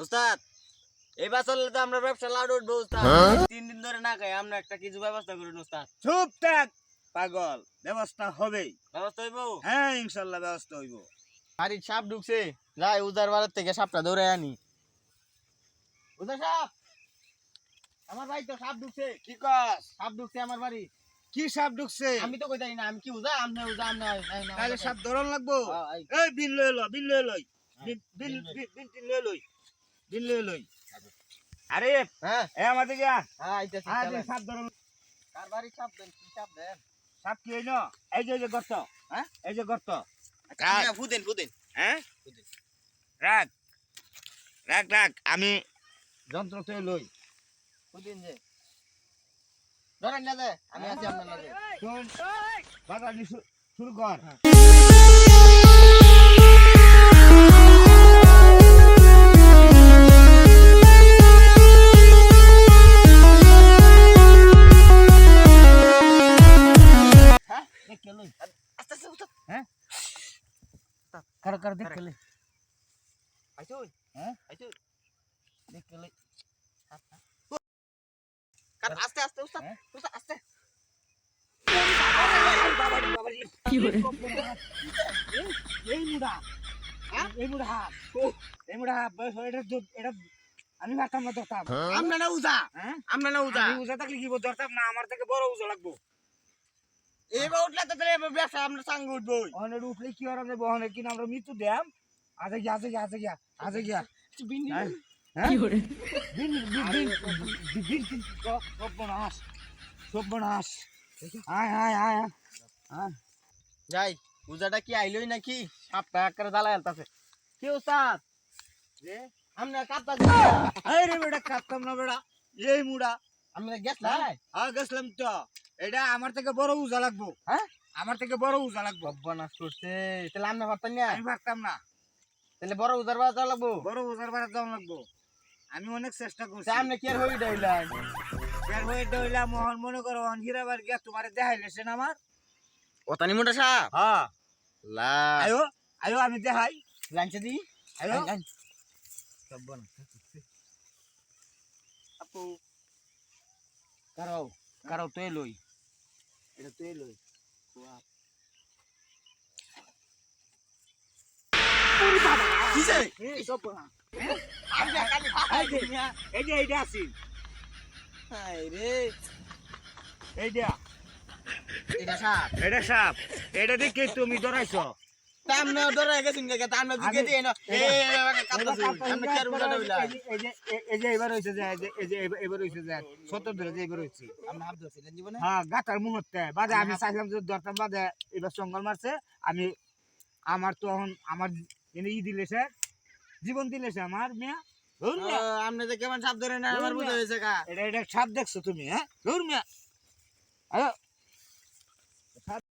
চললে তো আমরা ব্যবসা লাউড উঠবো উস্তাদ তিন দিন ধরে না খাই আমরা একটা কিছু ব্যবস্থা করুন উস্তাদ চুপ থাক পাগল ব্যবস্থা হবেই। ব্যবস্থা হইব? হ্যাঁ ইনশাল্লাহ ব্যবস্থা হইব। বাড়ির সাপ ঢুকছে যাই উজার বাড়ির থেকে সাপটা ধরে আনি। উজার সাপ! আমার বাড়ি তো সাপ ঢুকছে। কি কস? সাপ ঢুকছে আমার বাড়ি। কি সাপ ঢুকছে? আমি তো কইতাই না আমি কি উজা? আমনে উজা আমনে তাহলে সাপ ধরন লাগবো? হ্যাঁ, এই। বিন লই লো বিন লই লই বিন বিন বিন- বিন লই লই বিন লই। লই আরে হ্যাঁ। এ আমাদের গিয়া হ্যাঁ আইতাছি আজ চলেন। সাপ ধরন কার বাড়ি সাপ দেন কি সাপ দেন? সাপ কি হইল? এই যে এই গর্ত হ্যাঁ? এই যে গর্ত। আচ্ছা ফুদেন ফুদেন। হ্যাঁ? রাখ। রাখ রাখ আমি যন্ত্র তো লই। ফুদেন যে। ধরেন না যে আমি আছি আপনার লাগে। শোন বাজানি শুরু কর। আস্তে উঠো হ্যাঁ কার কার দেখ লে আইছুন হ্যাঁ আইছুন দেখে লই কার আস্তে আস্তে উস্তাদ হ্যাঁ? উস্তাদ আস্তে এই মুড়া হ্যাঁ? এই মুড়া হাত এই মুড়া হাত বয়স এটা দুধ- এটা আমি মারতাম না ধরতাম আমরা না উজা হ্যাঁ আমরা না উজা আমি উজা থাকলে কি বল, ধরতাম না আমার থেকে বড় উজা লাগবো এবার উঠলে তো তাহলে ব্যবসা আমরা সঙ্গ উঠবো অনেক উঠলে কি আর আমরা বহনে? কিনা আমরা মৃত্যু দেম আজে গিয়া আজে গিয়া আজে গিয়া আজে গিয়া। হ্যাঁ? হ্যাঁ? আয় যাই উজাটা কি আইলই নাকি? সাপটা আকারে জ্বালা হেলতাছে কি আমরা বেটা না বেটা। এই মুড়া। আমরা গেছলাই? হ্যাঁ গেছিলাম তো। এটা আমার থেকে বড় উজা লাগবো। হ্যাঁ? আমার থেকে বড় উজা লাগবো। সর্বনাশ করছে। তাহলে আমি পারতাম না? আমি পারতাম না। তাহলে বড় উজার বাজার লাগবো? বড় উজার বাড়া যাওয়া লাগবো। আমি অনেক চেষ্টা করছি। কি আর হই ডাইলাই বের হয়ে দইলা মোহন মনে করো হিরাবার গিয়া তোমার দেখাইলেছেন আমার? ওতানি মোটা সাপ? হ্যাঁ। লা। আয়ো আয়ো আমি দেখাই। লাঞ্চে দি। আয়ো। সর্বনাশ আপু কারও কারও তো এলই। এটা তো এলোই কিসে এই সব না এই যে মিয়া, এই যে এইটা আছি হাই রে এইটা এটা সাপ এটা সাপ এটা দেখে তুমি ধরাইছো তামনে ধরে গেছিন কে তামনে দিকে দিয়ে না এ কাপড় আমি হইলা এই যে- যে এবার এই যে- যে এবার- ধরে যে এবার হয়েছে আমরা হাত ধরছিলেন জীবনে হ্যাঁ গাতার মুহূর্তে বাদে আমি চাইলাম যে ধরতাম বাদে এবার সঙ্গল মারছে আমি আমার তো এখন আমার এনে ই দিলে সে জীবন দিলে সে আমার মেয়া। আপনি কেমন সাপ ধরে না আমার বুঝা হয়েছে কা এটা এটা সাপ দেখছ তুমি হ্যাঁ ধুর মিয়া আয়ো